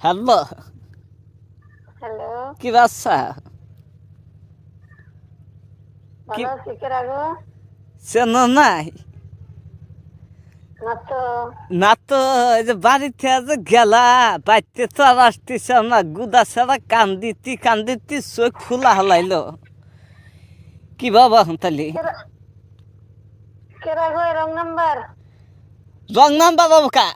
Hello. Hello. কি বাচ্চা? কে chain নাই। না তো। এই যে বাড়িতে যে গেলা বাড়িতে তো আর আসতেছ না গুদা ছাড়া কান্দিতি কান্দিতি চোখ ফুলা হলাইলো। কি বাবা তালি রং নাম্বার? রং নাম্বার বাবু কা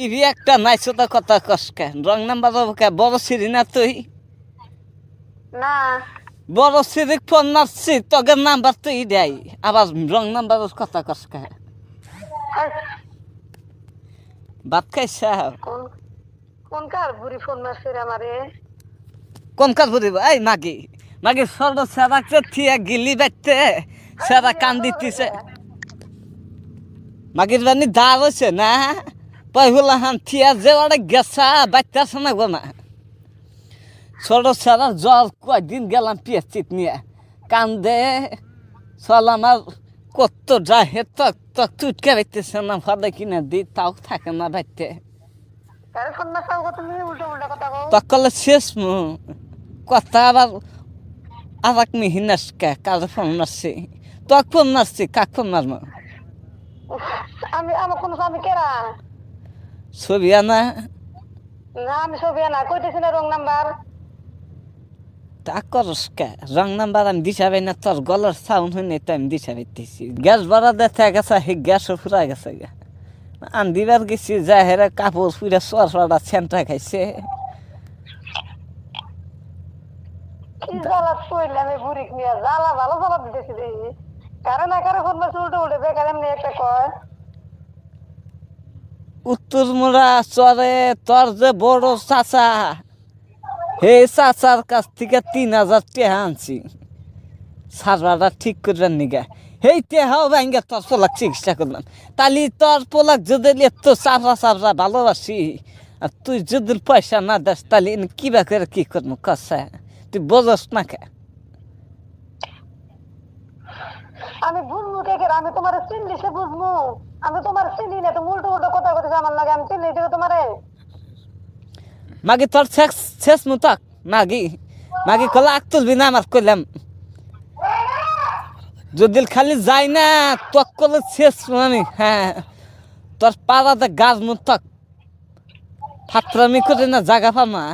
ইভি একটা নাইছো তো কথা কসকে রং নাম্বার কা? বড় সিঁড়ি না তুই? না। বড় সিঁড়ি ফোন মারছি তোকে নাম্বার তুই দেয় আবার রং নাম্বার কথা কসকে ভাত খাইছা কোন কোন কার বুড়ি ফোন মারছে আমারে? কোন কাজ বুঝিব এই মাগি। মাগি সর্ব সেরাকে থিয়া গিলি বাইতে সেরা কান দিতেছে। মাগির বানি দাঁড় হয়েছে না? পয়হুলা হান থিয়া যে ওরা গেছা বাইতেছে না গো না ছোট সেরা জল কয়দিন গেলাম পিয়াচিত নিয়ে। কান্দে চল আমার কত যাহে তক তক চুটকে বাইতেছে না ফাদা কিনা দি তাও থাকে না বাইতে। তকলে শেষ মু। কথা আবার আবার মিহি নাচকে কাজ ফোন মারছি তক ফোন মারছি কাক ফোন মারম? আমি আমার কোন আমি কেরা? ছবি আনা না আমি সবিয়া না কইতেছি না রং নাম্বার। তা করস কে? রং নাম্বার আমি দিশা পাই না তোর গলার সাউন্ড হইনি তো আমি দিশা পাইতেছি। গ্যাস ভরা দেখে গেছে সেই গ্যাসও ফুরা গেছে গা। আন্দিবার গেছি যা হেরা কাপড় ফুরা সর সরা সেন্টা খাইছে। জ্বালা শুইলে আমি বুড়ি নিয়ে জ্বালা ভালো জ্বালা দিতেছি রে। কারে না কারে ফোন মারছে উল্টো উল্টো বেকার এমনি একটা কয়। উত্তর মোড়া চরে, তোর যে বড় চাচা। হে চাচার কাছ থেকে তিন হাজার টেহা আনছি। সারবারটা ঠিক করবেন নিগা হেই টেহাও ভাঙ্গা, তোর পোলাক চিকিৎসা করলাম। তালি তোর পোলাক যদি এত চাপড়া চাপড়া ভালোবাসি। আর তুই যদি পয়সা না দাস তাহলে কিবা করে কি করব কষা তুই বোঝস না কে? আমি বুঝব কে কে, আমি তোমার চিনলি সে বুঝব। আমি তোমার চিনি না, তুমি উল্টো উল্টো কথা কথা আমার লাগে, আমি চিনি দেবো তোমারে। মাগি, তোর শেষ শেষ মুতক মাগি মাগি কলা আক তুলবি না আমার কইলাম। যদি খালি যাই না, তক কলে শেষ আমি হ্যাঁ। তোর পাড়াতে গাছ মুতক ফাত্রামি করে না জাগা পামা